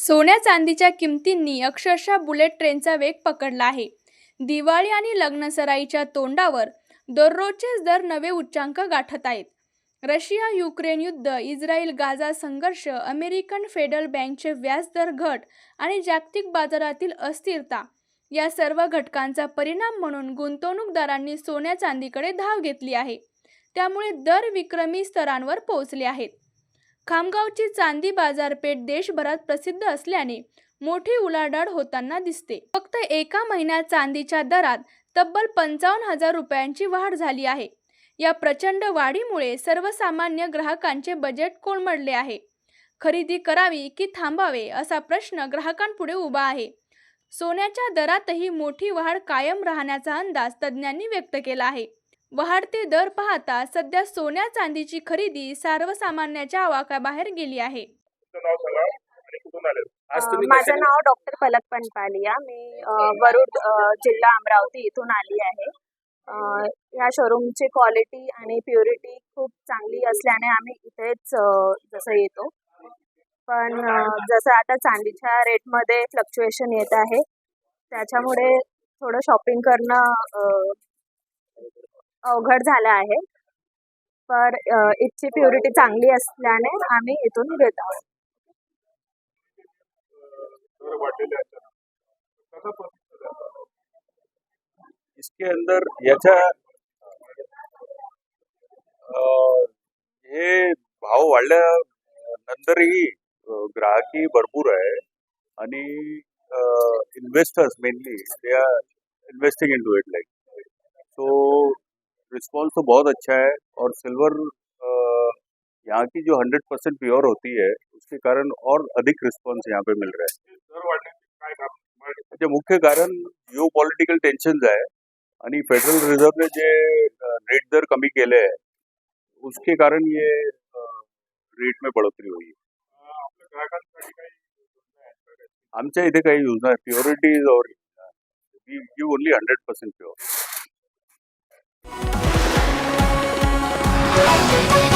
सोन्या चांदीच्या किमतींनी अक्षरशः बुलेट ट्रेनचा वेग पकडला आहे. दिवाळी आणि लग्नसराईच्या तोंडावर दररोजचेच दर नवे उच्चांक गाठत आहेत. रशिया युक्रेन युद्ध इस्रायल गाझा संघर्ष अमेरिकन फेडरल बँकचे व्याजदर घट आणि जागतिक बाजारातील अस्थिरता या सर्व घटकांचा परिणाम म्हणून गुंतवणूकदारांनी सोन्या चांदीकडे धाव घेतली आहे. त्यामुळे दर विक्रमी स्तरांवर पोहोचले आहेत. खामगावची चांदी बाजारपेठ देशभरात प्रसिद्ध असल्याने मोठी उलाढाल होताना दिसते. फक्त एका महिन्यात चांदीच्या दरात तब्बल पंचावन्न हजार रुपयांची वाढ झाली आहे. या प्रचंड वाढीमुळे सर्वसामान्य ग्राहकांचे बजेट कोलमडले आहे. खरेदी करावी की थांबावे असा प्रश्न ग्राहकांपुढे उभा आहे. सोन्याच्या दरातही मोठी वाढ कायम राहण्याचा अंदाज तज्ज्ञांनी व्यक्त केला आहे. वाढते दर पाहता सध्या सोन्या चांदीची खरेदी सर्वसामान्याच्या आवाक्याबाहेर गेली आहे. तुमचं नाव सांगा आणि कुठून आले आज अ, तुम्ही माझं कशाने- नाव डॉक्टर पलक पनपालिया. मी अ, वरुड अ, जिल्हा अमरावती इथून आली आहे. अ, ह्या शोरूमची क्वालिटी आणि प्युरिटी खूप चांगली असल्याने आम्ही इथेच अ, जसं येतो. पण अ, जसं आता चांदीच्या रेटमध्ये फ्लक्च्युएशन येत आहे त्याच्यामुळे थोडं शॉपिंग करणं अ, अवघड झालं आहे. पर इथची प्युरिटी चांगली असल्याने आम्ही इथून घेत आहोत? इसके अंदर याच्या अं, हे भाव वाढल्यानंतरही ग्राहकही भरपूर आहे. आणि investors mainly they are investing into it like so response तो बहुत अच्छा है और सिल्वर यहाँ की जो हंड्रेड परसेंट प्योर होती है उसके कारण और अधिक रिस्पॉन्स यहाँ पे मिल रहा है। अच्छा मुख्य कारण जिओ पॉलिटिकल टेन्शन आहे आणि फेडरल रिझर्वने जे रेट दर कमी केले आहे उसके कारण ये रेट में बढ़ोतरी हुई है। आमच्या इथे काही योजना प्युरिटी इज़ और we give only hundred percent pure Thank you.